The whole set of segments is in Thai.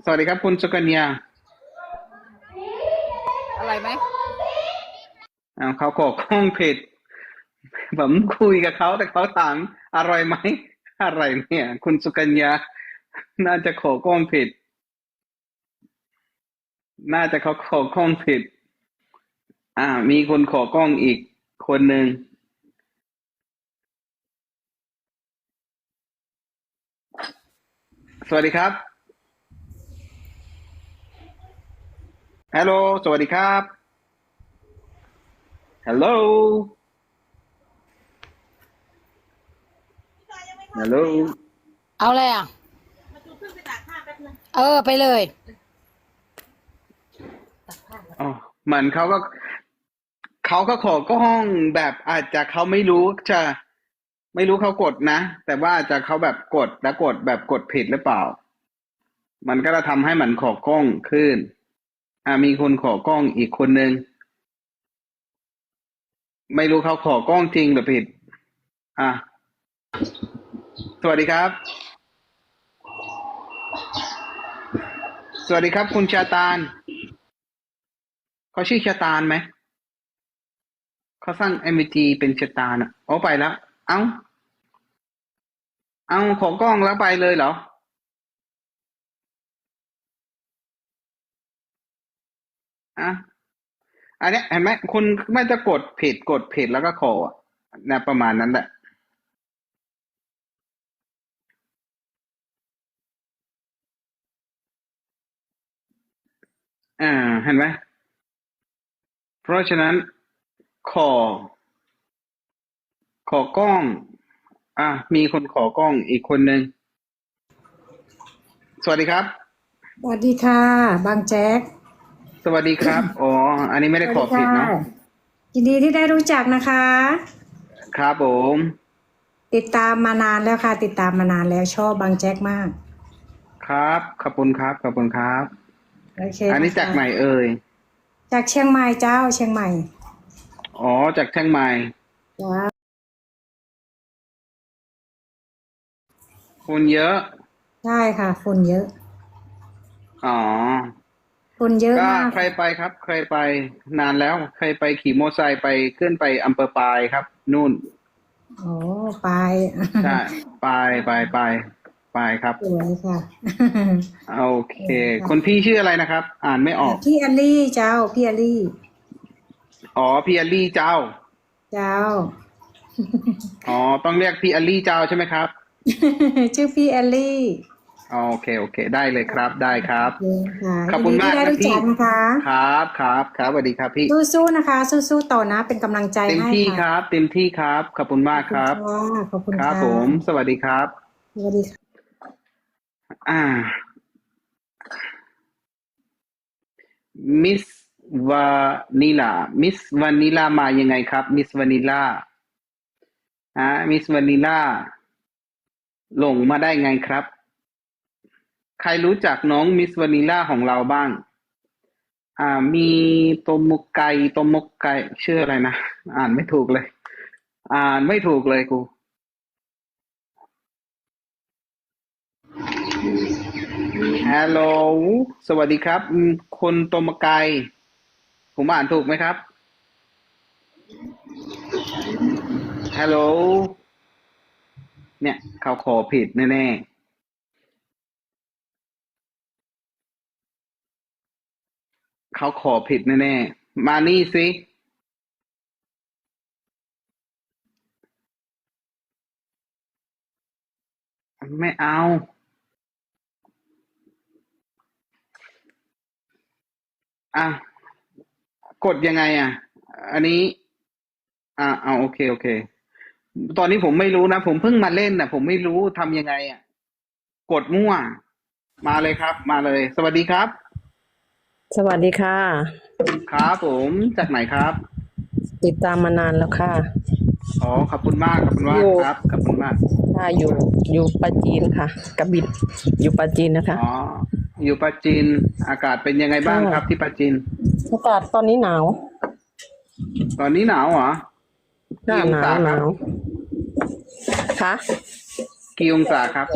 สวัสดีครับคุณสุกัญญาอะไรไหมอ้าวเขาขอข้องผิดผมคุยกับเขาแต่เขาถามอร่อยไหมอะไรเนี่ย คุณสุกัญญา น่าจะขอกล้องผิด น่าจะเขาขอกล้องผิด อ่า มีคนขอกล้องอีกคนหนึ่งสวัสดีครับ ฮัลโหล สวัสดีครับ ฮัลโหล ฮัลโหล เอาอะไรอะ เออ ไปเลยอ๋อเหมือนเขาก็เขาก็ขอกล้องแบบอาจจะเขาไม่รู้จะ ไม่รู้เขากดนะ แต่ว่าอาจจะเขาแบบกดแล้วกดแบบกดผิดหรือเปล่า มันก็จะทำให้มันขอกล้องขึ้น อ่ามีคนขอกล้องอีกคนนึง ไม่รู้เขาขอกล้องจริงหรือผิด อะ สวัสดีครับ สวัสดีครับ คุณชาตานเขาชื่อชาตานไหม เขาสร้าง MVG เป็นชาตานอะโอ้ไปแล้ว เอ้า เอาขอกล้องแล้วไปเลยเหรอ อะอันเนี้ยเห็นไหมคุณไม่จะกดผิดกดผิดแล้วก็ขออะนะประมาณนั้นแหละอ่าเห็นไหมเพราะฉะนั้นขอ ขอกล้อง อะมีคนขอกล้องอีกคนหนึ่งสวัสดีครับ สวัสดีค่ะ บางแจ๊ก สวัสดีครับ อ๋อ อันนี้ไม่ได้ขอผิดเนาะ ยินดีที่ได้รู้จักนะคะ ครับผม ติดตามมานานแล้วค่ะ ติดตามมานานแล้วชอบบางแจ๊กมาก ครับ ขอบคุณครับ ขอบคุณครับ โอเคอันนี้จากไหนเอ่ย จากเชียงใหม่เจ้า เชียงใหม่ อ๋อ จากเชียงใหม่จ้าคนเยอะ ใช่ค่ะฝุ่นเยอะ อ๋อ ฝุ่นเยอะก็มากเคยไปครับเคยไปนานแล้วเคยไปขี่มอเตอร์ไซค์ไปขึ้นไปอำเภอปายครับ นู่นโอ้ไปใช่ไปไปไปไปครับสวยค่ะโอเคคนพี่ชื่ออะไรนะครับ อ่านไม่ออกพี่อลลี่เจ้าพี่อลลี่อ๋อพี่อลลี่เจ้า เจ้าอ๋อต้องเรียกพี่อลลี่เจ้าใช่ไหมครับ ชื่อพี่อลลี่ โอเคโอเค ได้เลยครับได้ครับโอเคค่ะขอบคุณมากยินดีที่ได้ครับรู้พี่จักนะคะ ครับครับครับสวัสดีครับพี่สู้ๆนะคะ สู้ๆต่อนะ เป็นกำลังใจเต็มให้ที่คค่ะรับ เต็มที่ครับขอบคุณมากครับ ขอบคุณคค่ะรับผมสวัสดีครับสวัสดีค่ะ อ่า มิสวานิลา มิสวานิลามายังไงครับ มิสวานิลาอ่ามิสวานิลาหลงมาได้ไงครับ ใครรู้จักน้องมิสวานิล่าของเราบ้าง อ่า มีโตโมไกโตโมไกชื่ออะไรนะ อ่านไม่ถูกเลย อ่านไม่ถูกเลยกู ฮัลโหล สวัสดีครับคุณโตมไก ผมอ่านถูกไหมครับ ฮัลโหล เนี่ย เขาขอผิดแน่ๆ เขาขอผิดแน่ๆ มานี่สิไม่เอา อะ กดยังไง อะ อันนี้ อ่าเอาโอเค โอเค ตอนนี้ผมไม่รู้นะ ผมเพิ่งมาเล่นนะผมไม่รู้ทำยังไง อะ กดมั่ว มาเลยครับ มาเลย สวัสดีครับ สวัสดีค่ะ ครับผมจากไหนครับ ติดตามมานานแล้วค่ะ อ๋อขอบคุณมากขอบคุณมากอยู่ครับขอบคุณมากค่ะอยู่อยู่ปราจีนค่ะกระบิดอยู่ปราจีนนะคะอ๋ออยู่ปราจีนอากาศเป็นยังไงบ้างค่ะครับ ที่ปราจีนอากาศตอนนี้หนาว ตอนนี้หนาวเหรอหน้ากี่องหนาศาวหครันาบวค่ะกี่องศาครับ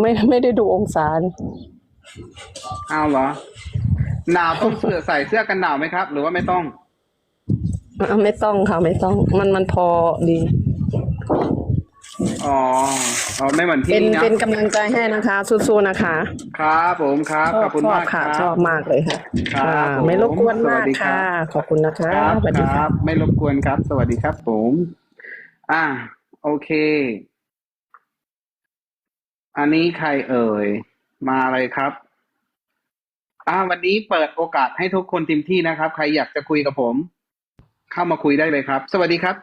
ไม่ไม่ได้ดูองศา เอาเหรอ หนาวต้องเสื้อใส่เสื้อกันหนาวไหมครับ หรือว่าไม่ต้องอะไม่ต้องค่ะไม่ต้อง มันมันพอดี อ๋ออ๋อไม่เหมือนเป็ที่นนะเป็นกำลังใจให้นะคะสู้ๆนะคะครับผมครับชขออบบคุณชอมาบกคค่ะ รับ ชอบมากเลยค่ะครับอ่าผมไม่รบกวนสวัมาสกดีครับค่ะขอบคุณนะคะครับสวัสดีคค่ะ รับ ไม่รบกวนครับ สวัสดีครับผม อ่า โอเค อันนี้ใครเอ่ย มาเลยครับ อ่าวันนี้เปิดโอกาสให้ทุกคนเต็มที่นะครับ ใครอยากจะคุยกับผม เข้ามาคุยได้เลยครับ สวัสดีครับ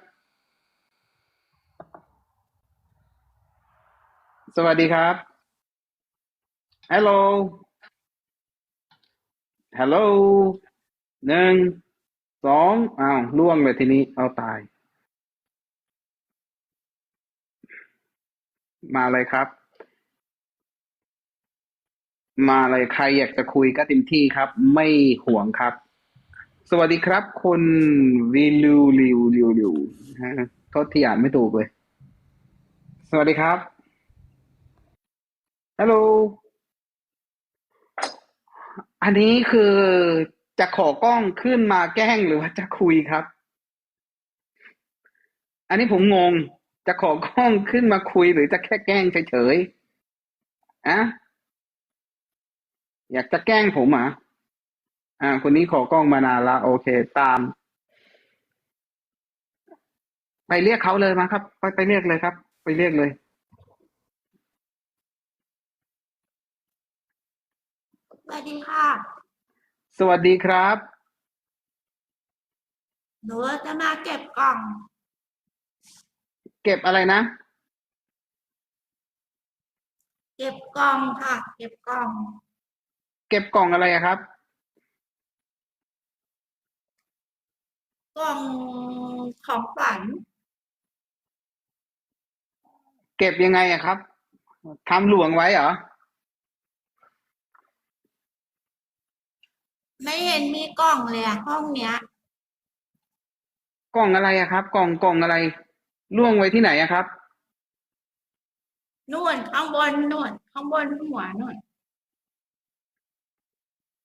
สวัสดีครับฮัลโหลฮัลโหลหนึ่งสองอ้าวล่วงเลยทีนี้เอาตาย มาเลยครับ มาเลยใครอยากจะคุยก็เต็มที่ครับ ไม่ห่วงครับ สวัสดีครับ คุณวิลูลิวลิวลิวฮะโทษที่อ่านไม่ถูกเลย สวัสดีครับฮัลโหลอันนี้คือจะขอกล้องขึ้นมาแกล้งหรือว่าจะคุยครับ อันนี้ผมงง จะขอกล้องขึ้นมาคุยหรือจะแค่แกล้งเฉยๆอะ อยากจะแกล้งผมเหรอะอ่า คนนี้ขอกล้องมานานละโอเค ตาม ไปเรียกเขาเลยมาครับ ไปไปเรียกเลยครับ ไปเรียกเลย สวัสดีค่ะ สวัสดีครับ หนูจะมาเก็บกล่อง เก็บอะไรนะ เก็บกล่องค่ะ เก็บกล่องเก็บกล่องอะไรอะครับ กล่องของฝัน เก็บยังไงอะครับทำหลวงไว้เหรอ ไม่เห็นมีกล่องเลยอะห้องเนี้ย กล่องอะไรอะครับ กล่องกล่องอะไรล่วงไว้ที่ไหนอะครับนู่นข้างบนนู่นข้างบนหัวนู่น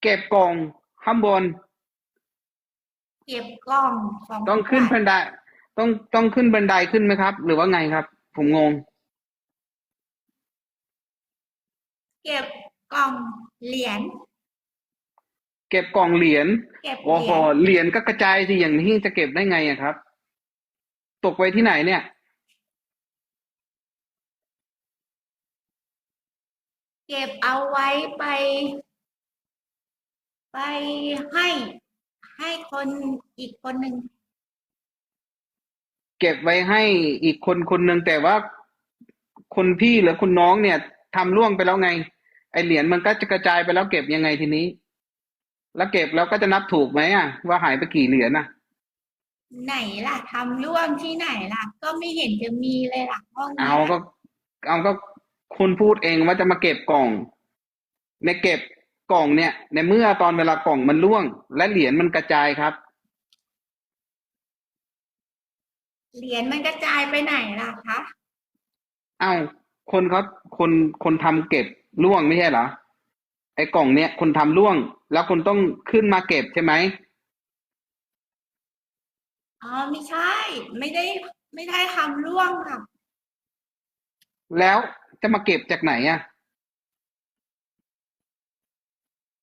เก็บกล่องข้างบน เก็บกล่องของต้องขึ้นฝับันได ต้องต้องขึ้นบันไดขึ้นไหมครับ หรือว่าไงครับ ผมงง เก็บกล่องเหรียญ เก็บกล่องเหรียญเก็บเหโอ้รีโหยญเหรียญก็กระจายสิอย่างนี้จะเก็บได้ไงอะครับ ตกไว้ที่ไหนเนี่ย เก็บเอาไว้ไป ไปให้ให้คนอีกคนหนึ่งเก็บไว้ให้อีกคนคนหนึ่งแต่ว่าคนพี่หรือคุณน้องเนี่ยทำล่วงไปแล้วไง ไอเหรียญมันก็จะกระจายไปแล้วเก็บยังไงทีนี้ แล้วเก็บแล้วก็จะนับถูกไหมอะ ว่าหายไปกี่เหรียญอะ ไหนล่ะทำร่วมที่ไหนล่ะ ก็ไม่เห็นจะมีเลยล่ะห้องเนี้เอายก็ เอาก็คุณพูดเองว่าจะมาเก็บกล่องในเก็บ กล่องเนี่ย ในเมื่อตอนเวลากล่องมันล่วง และเหรียญมันกระจายครับ เหรียญมันกระจายไปไหนล่ะคะเอาคนเขาคนคนทำเก็บล่วงไม่ใช่เหรอไอ้กล่องเนี่ยคนทำล่วง แล้วคนต้องขึ้นมาเก็บใช่ไหมอ๋อไม่ใช่ ไม่ได้ ไม่ได้ทำร่วงค่ะ แล้วจะมาเก็บจากไหนอะ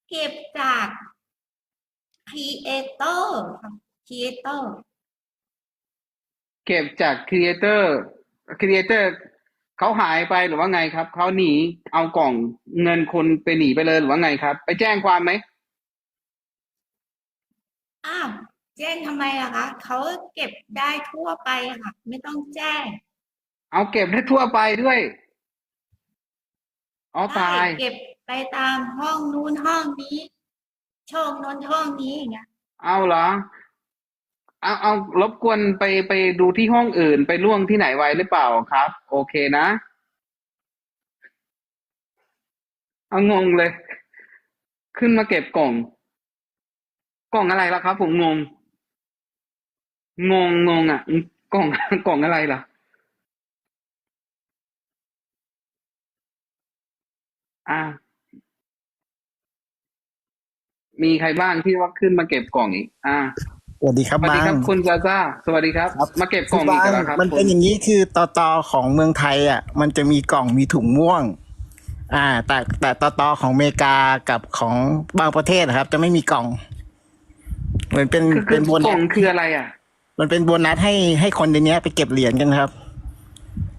เก็บจาก Creator ค่ะ Creator เก็บจากครีเอเตอร์ครีเอเตอร์เขาหายไปหรือว่าไงครับ เขาหนีเอากล่องเงินคนไปหนีไปเลยหรือว่าไงครับ ไปแจ้งความไหมอ้าวแจ้งทำไมล่ะคะเขาเก็บได้ทั่วไปอะค่ะ ไม่ต้องแจ้ง เอาเก็บได้ทั่วไปด้วย อ๋อตายใช่เก็บไปตามห้องนู้นห้องนี้ช่องนู้นช่องนี้อย่างเงี้ยเอาเหรอ เอาเอารบกวนไปไปดูที่ห้องอื่นไปล่วงที่ไหนไว้หรือเปล่าครับ โอเคนะเอางงเลย ขึ้นมาเก็บกล่อง กล่องอะไรล่ะครับ ผมงง งงงงอะ กล่องกล่องอะไรล่ะ อ่ามีใครบ้างที่ว่าขึ้นมาเก็บกล่องอีก อ่าสวัสดีครับสวัสดีบางครับ คุณซาซ่าสวัสดีครับครับ มาเก็บกล่องอีกแล้วครับ มันเป็นคุณอย่างนี้คือตอตอของเมืองไทย อะ มันจะมีกล่องมีถุงม่วง อ่า แต่แต่ตอตอของอเมริกากับของบางประเทศนะครับ จะไม่มีกล่อง เหมือนเป็นคือคืเป็อนโบกนัล่อสงคืออะไรอะ มันเป็นโบนัสให้ให้คนในเนี้ยไปเก็บเหรียญกันครับ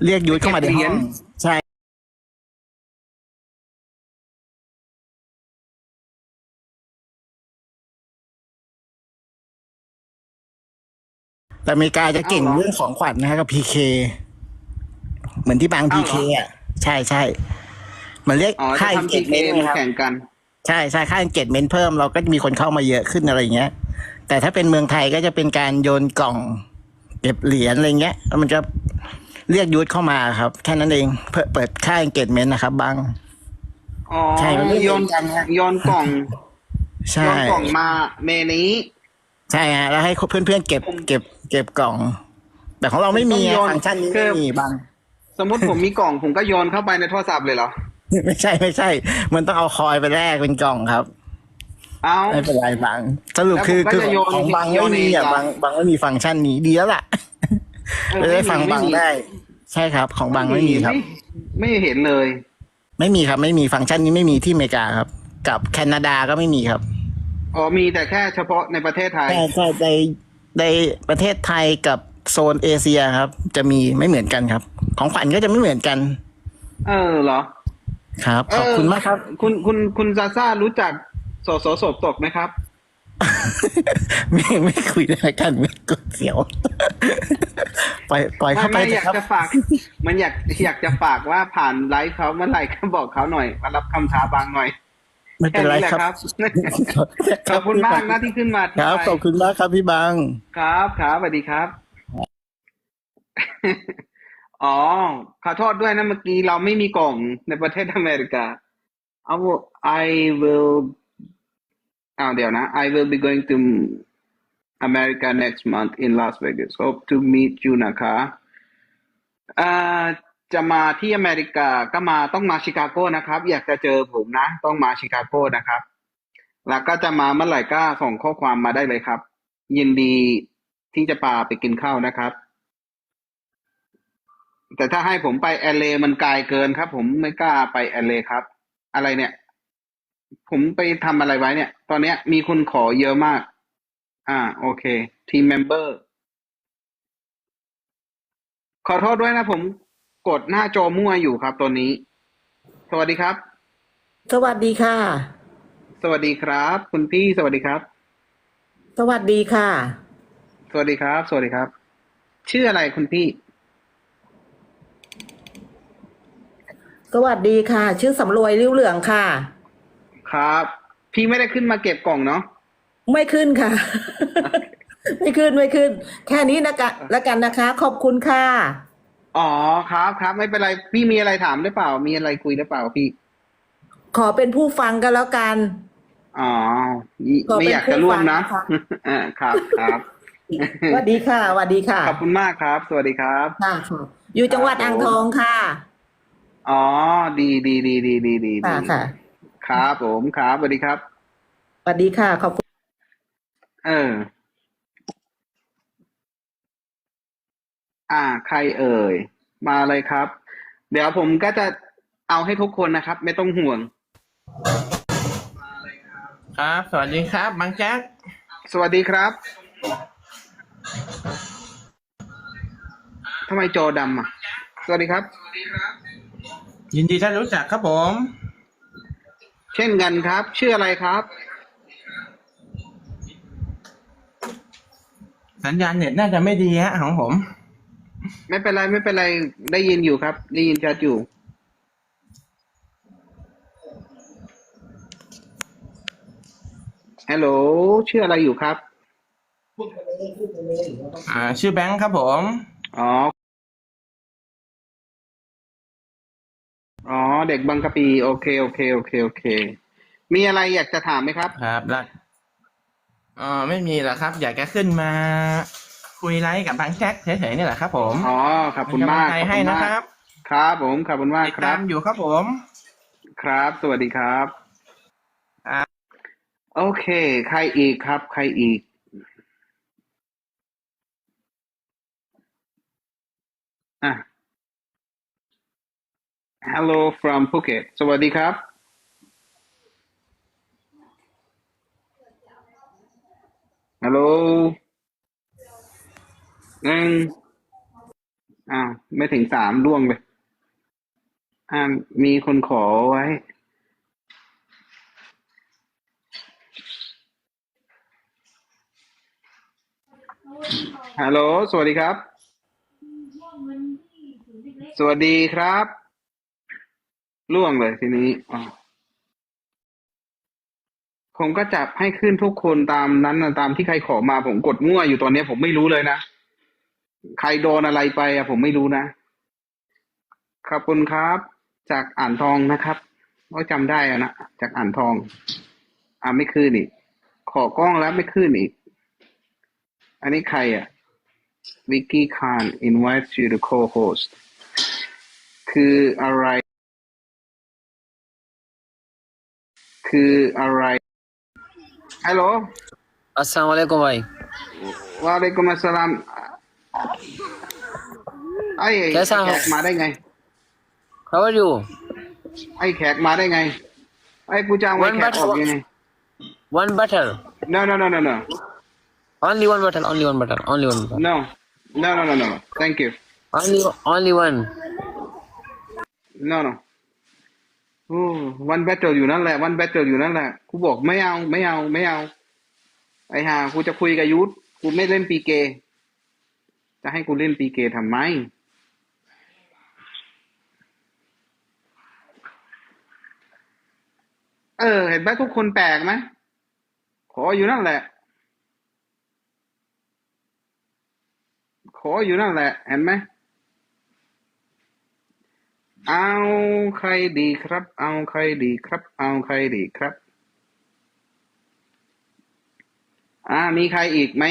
เรียกยูทเข้ามาในไปเก็บเหรีห้ยอญง แต่อเมริกาจะเก่งอ้าวเหรอเรื่องของขวัญนะฮะกับพีเคเหมือนที่บางพีอ้าวเคเหรออะใช่ใช่มันเรียกอ๋อจะค่าทำเก็ทีบเคเมนต์มานะครับแข่งกัน ใช่ใช่ค่าเก็บเมนต์เพิ่มเราก็จะมีคนเข้ามาเยอะขึ้นอะไรอย่างเงี้ย แต่ถ้าเป็นเมืองไทยก็จะเป็นการโยนกล่อง เก็บเหรียญอะไรเงี้ยแล้วมันจะเรียกยูทเข้ามาครับแค่นั้นเองเพื่อเปิดค่าเก็บเมนต์นะครับบาง อ๋อใช่มันไม่เหโยมือนนกันฮะ โยนกล่องใช่ โยนกล่องมาเมนี้ ใช่ฮะแล้วให้เพื่อนๆเก็บเก็บ เก็บกล่อง แต่ของเราไม่มีต้องโยนฟังก์ชันนี้คือ ไม่มีบาง สมมติผมมีกล่องผมก็โยนเข้าไปในโทรศัพท์เลยเหรอ ไม่ใช่ไม่ใช่ มันต้องเอาคอยไปแลกเป็นกล่องครับ เอา ไม่เป็นไรบางสรุปคือแล้วผมก็คือจะโยนของบางโยไม่นมีเองอะเหรอ บางบางไม่มีฟังก์ชันนี้ดีแล้วล่ะเออจะได้ม่มีฟังบางม่มีได้ ใช่ครับ ของบางไม่มีครับไม่ไม่เห็นเลย ไม่มีครับ ไม่มีฟังก์ชันนี้ไม่มีที่อเมริกาครับ กับแคนาดาก็ไม่มีครับ อ๋อมีแต่แค่เฉพาะในประเทศไทย ใช่ใช่ในในประเทศไทยกับโซนเอเชียครับ จะมีไม่เหมือนกันครับ ของขวัญก็จะไม่เหมือนกัน เออเหรอ ครับ ขอบคุณมากครับเออคุณคุณคุณซาซ่ารู้จักสสศพตกไหมครับ ไม่ไม่คุยแล้วกันไม่กดเสียวปล่อยปล่อยไม่เข้าไปไม่เถอยากอะครับจะฝาก มันอยากอยากจะฝากว่าผ่านไลฟ์เขาเมื่อไหร่ก็บอกเขาหน่อยมารับคำท้าบางหน่อย ไม่แค่เป็นไรนี้แหละครับครับ ขอบคุณมากนะที่ขึ้นมาครับ ขอบคุณมากครับพี่บาง ครับครับสวัสดีครับ อ๋อ ขอโทษด้วยนะเมื่อกี้เราไม่มีกล่องในประเทศอเมริกา I will I will อ้าวเดี๋ยวนะ I will be going to America next month in Las Vegas hope to meet you นะคะอ่า จะมาที่อเมริกาก็มาต้องมาชิคาโกนะครับ อยากจะเจอผมนะ ต้องมาชิคาโกนะครับ แล้วก็จะมาเมื่อไหร่ก็ส่งข้อความมาได้เลยครับ ยินดีที่จะพาไปกินข้าวนะครับ แต่ถ้าให้ผมไปแอลเลมันไกลเกินครับ ผมไม่กล้าไปแอลเลครับ อะไรเนี่ย ผมไปทำอะไรไว้เนี่ย ตอนเนี้ยมีคนขอเยอะมาก อ่า โอเค ทีมเมมเบอร์ขอโทษด้วยนะผม กดหน้าจอมั่วอยู่ครับตัวนี้ สวัสดีครับ สวัสดีค่ะ สวัสดีครับ คุณพี่สวัสดีครับ สวัสดีค่ะ สวัสดีครับ สวัสดีครับ ชื่ออะไรคุณพี่ สวัสดีค่ะ ชื่อสำรวยริ้วเหลืองค่ะ ครับ พี่ไม่ได้ขึ้นมาเก็บกล่องเนาะไม่ขึ้นค่ะ ไม่ขึ้นไม่ขึ้น แค่นี้นะกะแล้วกันนะคะ ขอบคุณค่ะ อ๋อครับครับไม่เป็นไรพี่มีอะไรถามหรือเปล่า มีอะไรคุยหรือเปล่าพี่ขอเป็นผู้ฟังกันแล้วกัน อ๋อขอเป็นไม่อยากจะร่วมนะผู้ฟังนะคะอ่าครับครับสวัสดีค่ะสวัสดีค่ะ ขอบคุณมากครับ สวัสดีครับค่ะค่ะอยู่จังหวัดอ่างทองค่ะ อ๋อ ดีดีดีดีดีดีค่ะดีค่ะ ครับผมครับสวัสดีครับสวัสดีค่ะ ขอบคุณ เออ อ่า ใครเอ่ย มาเลยครับ เดี๋ยวผมก็จะเอาให้ทุกคนนะครับ ไม่ต้องห่วง ครับ สวัสดีครับบางแจ๊กสวัสดีครับทำไมจอดำอะ สวัสดีครับ ยินดีที่รู้จักครับผม เช่นกันครับ ชื่ออะไรครับ สัญญาณเน็ตน่าจะไม่ดีฮะของผม ไม่เป็นไรไม่เป็นไรได้ยินอยู่ครับ ได้ยินชัดอยู่ ฮัลโหลชื่ออะไรอยู่ครับ อ่า ชื่อแบงค์ครับผม อ๋อ อ๋อ เด็กบางกะปี โอเค โอเค โอเค โอเค มีอะไรอยากจะถามไหมครับ ครับแล้วเออไม่มีหรอกครับ อยากจะขึ้นมา คุยไลฟ์กับบางแจ๊กเฉยๆนี่แหละครับ ผมอ๋อขอบคุณมากเป็นกำลังใจขอบให้คุณนะมากครับครับผมขอบคุณมากติดครัตาบ มอยู่ครับผม ครับ สวัสดีครับ ครับ โอเค ใครอีกครับ ใครอีก อะ Hello from Phuket สวัสดีครับฮัลโหนึ่งอ้าวไม่ถึงสามล่วงเลยอ่ามีคนขอไว้ ฮัลโหล สวัสดีครับ สวัสดีครับล่วงเลยทีนี้อ๋อผมก็จับให้ขึ้นทุกคนตามนั้นนะตามที่ใครขอมาผมกดมั่วอยู่ตอนนี้ผมไม่รู้เลยนะ ใครโดนอะไรไปอะผมไม่รู้นะ ขอบคุณครับ จากอ่านทองนะครับก็จำได้อะนะ จากอ่านทอง อ่าไม่ขึ้นอีก ขอกล้องแล้วไม่ขึ้นอีก อันนี้ใครอะวิกกี้คาร์ invites you to co-host คืออะไร คืออะไรฮัลโหลอัสสลามุอะลัยกุมไววะอะลัยกุมอัสสลาม ไอ้แขกมาได้ไง How are you? ไอ้แขกมาได้ไง ไอ้กูจ้างไว้แขก but- ออกยังไง One bottle. no no no no no Only one bottle. Only one bottle. Only one bottle. no no no no no thank you Only only one. no no Oh One bottle อยู่นั่นแหละ One bottle อยู่นั่นแหละกูบอกไม่เอาไม่เอาไม่เอา ไอ้ห่ากูจะคุยกับยุทธกูไม่เล่นปีเก จะให้กูเล่นปีเกทำไม เออ เห็นไหมทุกคนแปลกไหมขออยู่นั่นแหละ ขออยู่นั่นแหละ เห็นไหมเอาใครดีครับ เอาใครดีครับ เอาใครดีครับ อ่า มีใครอีกไหม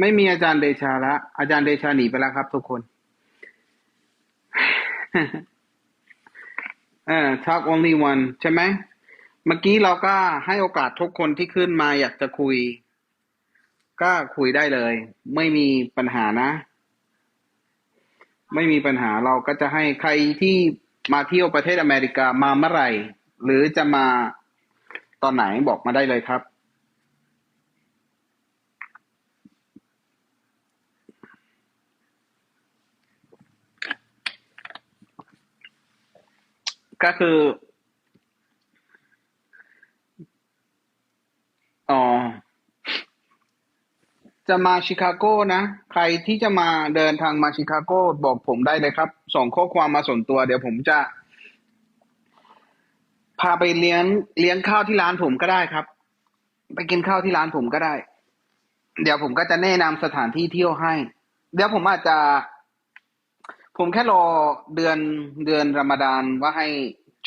ไม่มีอาจารย์เดชาละ อาจารย์เดชาหนีไปแล้วครับ ทุกคน เออ talk only one ใช่ไหม เมื่อกี้เราก็ให้โอกาสทุกคนที่ขึ้นมาอยากจะคุย ก็คุยได้เลย ไม่มีปัญหานะ ไม่มีปัญหาเราก็จะให้ใครที่มาเที่ยวประเทศอเมริกามาเมื่อไหร่ หรือจะมาตอนไหนบอกมาได้เลยครับ ก็คือ อ๋อ จะมาชิคาโก้นะ ใครที่จะมาเดินทางมาชิคาโก้บอกผมได้เลยครับ ส่งข้อความมาส่วนตัว เดี๋ยวผมจะ พาไปเลี้ยงเลี้ยงข้าวที่ร้านผมก็ได้ครับ ไปกินข้าวที่ร้านผมก็ได้ เดี๋ยวผมก็จะแนะนำสถานที่เที่ยวให้ เดี๋ยวผมอาจจะ ผมแค่รอเดือนเดือนรอมฎานว่าให้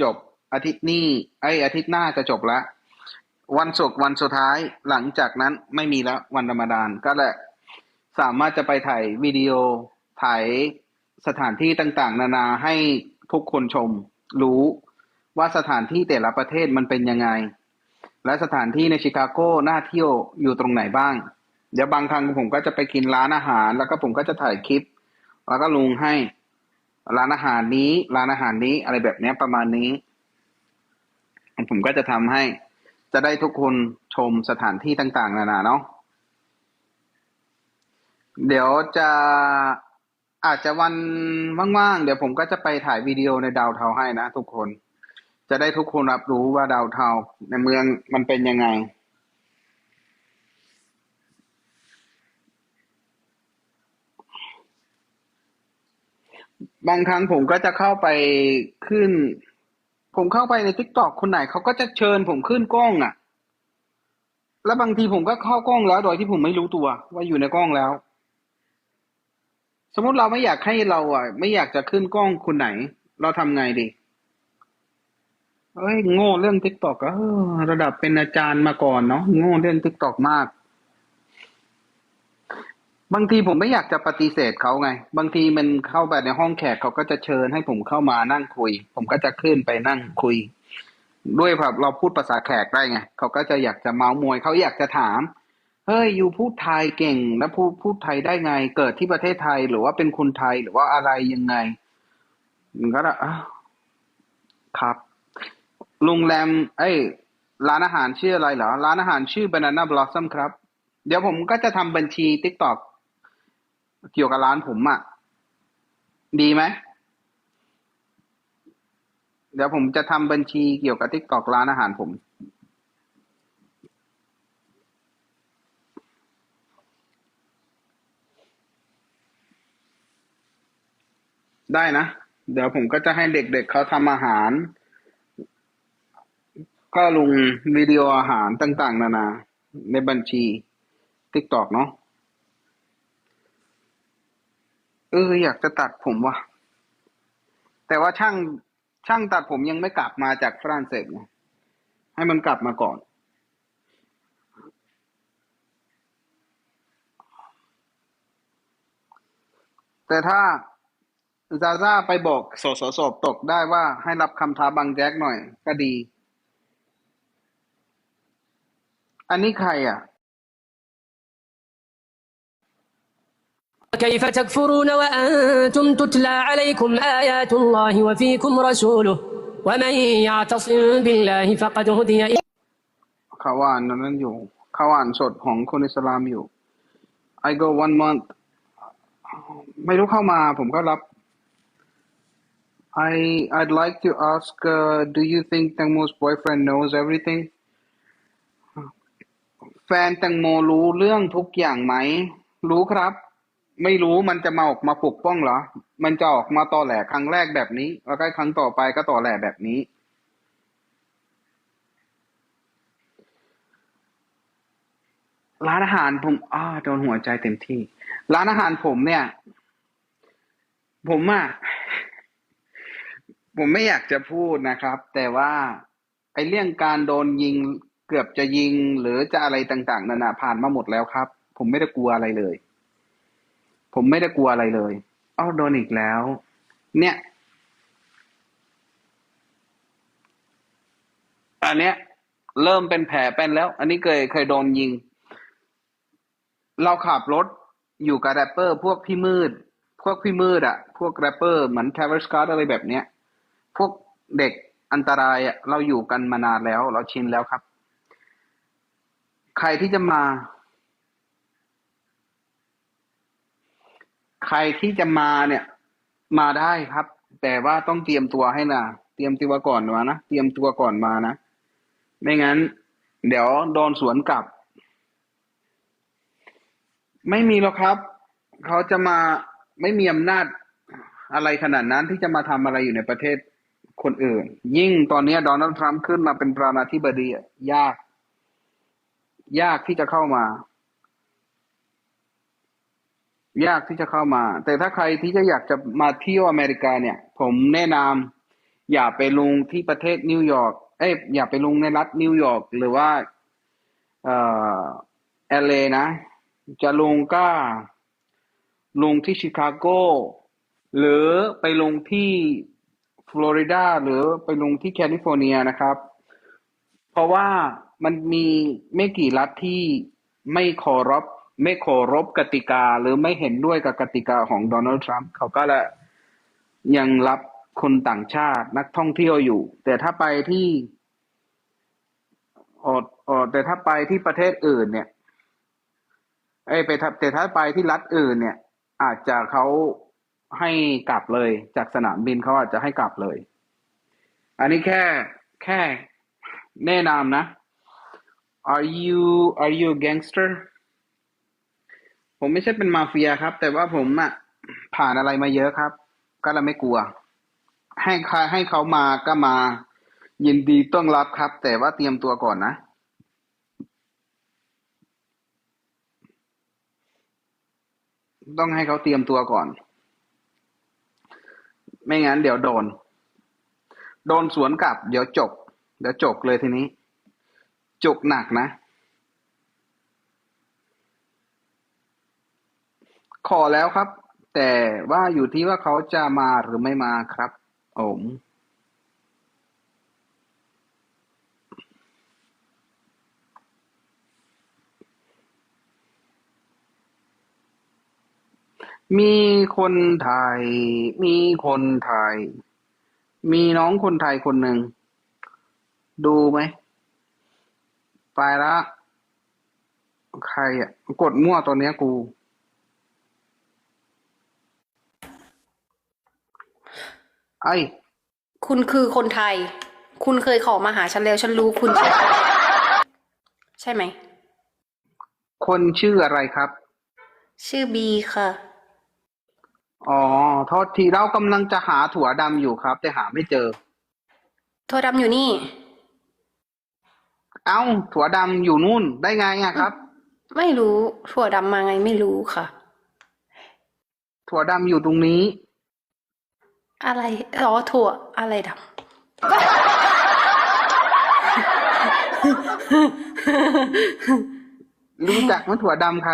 จบอาทิตย์นี้ไออาทิตย์หน้าจะจบแล้ววันศุกร์วันสุดท้ายหลังจากนั้นไม่มีแล้ววันรอมฎานก็แหละสามารถจะไปถ่ายวิดีโอถ่ายสถานที่ต่างๆ นานาให้ทุกคนชม รู้ว่าสถานที่แต่ละประเทศมันเป็นยังไง และสถานที่ในชิคาโกน่าเที่ยวอยู่ตรงไหนบ้าง เดี๋ยวบางครั้งผมก็จะไปกินร้านอาหาร แล้วก็ผมก็จะถ่ายคลิป แล้วก็ลงให้ ร้านอาหารนี้ ร้านอาหารนี้อะไรแบบนี้ประมาณนี้ ผมก็จะทำให้ จะได้ทุกคนชมสถานที่ต่าง ๆ นานาเนาะเดี๋ยวจะอาจจะวันว่างๆ เดี๋ยวผมก็จะไปถ่ายวิดีโอในดาวเทาให้นะทุกคน จะได้ทุกคนรับรู้ว่าดาวเทาในเมืองมันเป็นยังไง บางครั้งผมก็จะเข้าไปขึ้น ผมเข้าไปในทิกตอกคนไหนเขาก็จะเชิญผมขึ้นกล้องอะ่ะ แล้วบางทีผมก็เข้ากล้องแล้วโดยที่ผมไม่รู้ตัวว่าอยู่ในกล้องแล้ว สมมติเราไม่อยากให้เราอะ ไม่อยากจะขึ้นกล้องคนไหน เราทำไงดีเอ้ยโง่เรื่องทิกตอกเออระดับเป็นอาจารย์มาก่อนเนาะโง่เรื่องทิกตอกมาก บางทีผมไม่อยากจะปฏิเสธเขาไง บางทีมันเข้าไปในห้องแขกเขาก็จะเชิญให้ผมเข้ามานั่งคุย ผมก็จะขึ้นไปนั่งคุย ด้วยแบบเราพูดภาษาแขกได้ไงเขาก็จะอยากจะเมาส์มวยเขาอยากจะถามเฮ้ยอยู่พูดไทยเก่งแล้วพูดพูดไทยได้ไง เกิดที่ประเทศไทยหรือว่าเป็นคนไทยหรือว่าอะไรยังไงมันก็ละครับโรงแรมเอ้ยร้านอาหารชื่ออะไรเหรอ ร้านอาหารชื่อ Banana Blossom ครับ เดี๋ยวผมก็จะทำบัญชี TikTok เกี่ยวกับร้านผมอะ่ะ ดีไหม เดี๋ยวผมจะทำบัญชีเกี่ยวกับ TikTok ร้านอาหารผม ได้นะ เดี๋ยวผมก็จะให้เด็กๆเขาทำอาหาร ก็ลงวิดีโออาหารต่าง ๆ นานา ในบัญชี TikTok เนาะ เอออยากจะตัดผมว่ะ แต่ว่าช่างช่างตัดผมยังไม่กลับมาจากฝรั่งเศสไงให้มันกลับมาก่อนแต่ถ้าซาซาไปบอกสสสอบตกได้ว่าให้รับคำท้าบางแจ็คหน่อยก็ดี อันนี้ใครอะ كيف تكفرون وأنتم تتلى عليكم آيات الله وفيكم رسوله ومن يعتصم بالله فقد هدي إلى เขาอ่านอันนั้นอยู่ เขาอ่านสดของคนอิสลามอยู่ I go one month ไม่รู้เข้ามา ผมก็รับ I I'd like to ask uh, do you think Tangmo's boyfriend knows everything แฟนแตงโมรู้เรื่องทุกอย่างไหม รู้ครับ ไม่รู้มันจะมาออกมาปกป้องเหรอ มันจะออกมาต่อแหลครั้งแรกแบบนี้ แล้วก็ครั้งต่อไปก็ต่อแหลแบบนี้ ร้านอาหารผมอ้าโดนหัวใจเต็มที่ ร้านอาหารผมเนี่ย ผมอะผมไม่อยากจะพูดนะครับ แต่ว่าไอ้เรื่องการโดนยิงเกือบจะยิงหรือจะอะไรต่าง ๆนานาผ่านมาหมดแล้วครับ ผมไม่ได้กลัวอะไรเลย ผมไม่ได้กลัวอะไรเลยอ้าวโดนอีกแล้ว เนี่ย อันเนี้ย เริ่มเป็นแผลเป็นแล้ว อันนี้เคยเคยโดนยิง เราขับรถอยู่กับแรปเปอร์ พวกพี่มืด พวกพี่มืดอะพวกแรปเปอร์เหมือนท a ว i s สก o ตอะไรแบบเนี้ย พวกเด็กอันตรายอะเราอยู่กันมานานแล้ว เราชินแล้วครับ ใครที่จะมา ใครที่จะมาเนี่ย มาได้ครับ แต่ว่าต้องเตรียมตัวให้นะเตรียมตัวก่อนมานะเตรียมตัวก่อนมานะไม่งั้น เดี๋ยวโดนสวนกลับ ไม่มีหรอกครับ เขาจะมาไม่มีอำนาจอะไรขนาดนั้นที่จะมาทำอะไรอยู่ในประเทศคนอื่น ยิ่งตอนนี้โดนัลด์ทรัมป์ขึ้นมาเป็นประธานาธิบดียาก ยากที่จะเข้ามา ยากที่จะเข้ามา แต่ถ้าใครที่จะอยากจะมาเที่ยวอเมริกาเนี่ย ผมแนะนำอย่าไปลงที่ประเทศนิวยอร์กเอ้ยอย่าไปลงในรัฐนิวยอร์กหรือว่าเอ่อเอลเนะ จะลงก็ลงที่ชิคาโกหรือไปลงที่ฟลอริดาหรือไปลงที่แคลิฟอร์เนียนะครับ เพราะว่ามันมีไม่กี่รัฐที่ไม่เคารพ ไม่เคารพกติกาหรือไม่เห็นด้วยกับกติกาของโดนัลด์ทรัมป์เขาก็ละยังรับคนต่างชาตินักท่องเที่ยวอยู่ แต่ถ้าไปที่ออออแต่ถ้าไปที่ประเทศอื่น เนี่ยเอ้ไปแต่ถ้าไปที่รัฐอื่น เนี่ย อาจจะเขาให้กลับเลย จากสนามบินเขาอาจจะให้กลับเลย อันนี้แค่แค่แนะนำนะ Are you Are you a gangster ผมไม่ใช่เป็นมาเฟียครับ แต่ว่าผมอะผ่านอะไรมาเยอะครับ ก็เลยไม่กลัว ให้ใครให้เขามาก็มา ยินดีต้อนรับครับ แต่ว่าเตรียมตัวก่อนนะต้องให้เขาเตรียมตัวก่อน ไม่งั้นเดี๋ยวโดน โดนสวนกลับ เดี๋ยวจบ เดี๋ยวจกเลยทีนี้ จกหนักนะ ขอแล้วครับ แต่ว่าอยู่ที่ว่าเขาจะมาหรือไม่มาครับผมมีคนไทย มีคนไทย มีน้องคนไทยคนหนึ่ง ดูไหม ไปละ ใครอะ กดมั่วตัวเนี้ยกู ไอ้คุณคือคนไทย คุณเคยขอมาหาฉันแล้ว ฉันรู้คุณชื่ออะไรใช่ไหม คนชื่ออะไรครับ ชื่อบีค่ะ อ๋อโทษทีเรากำลังจะหาถั่วดำอยู่ครับ แต่หาไม่เจอโทรดำอยู่นี่ เอ้า ถั่วดำอยู่นู่นได้ไงอะครับ ไม่รู้ถั่วดำมาไงไม่รู้ค่ะ ถั่วดำอยู่ตรงนี้ อะไรอ๋อถั่วอะไรดรู้จักไหมถั่วดำใคร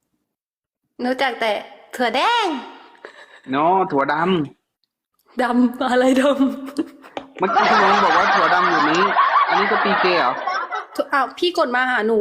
ำรู้จักแต่ถั่วแดงเนาะถั่วดดำอะไรดำเมื่อกี้คุณน้องบอกว่าถั่วดำอยู่นี้ อันนี้ก็ปีเกเหรอำถั่วอ้าวพี่กดมาหาหนู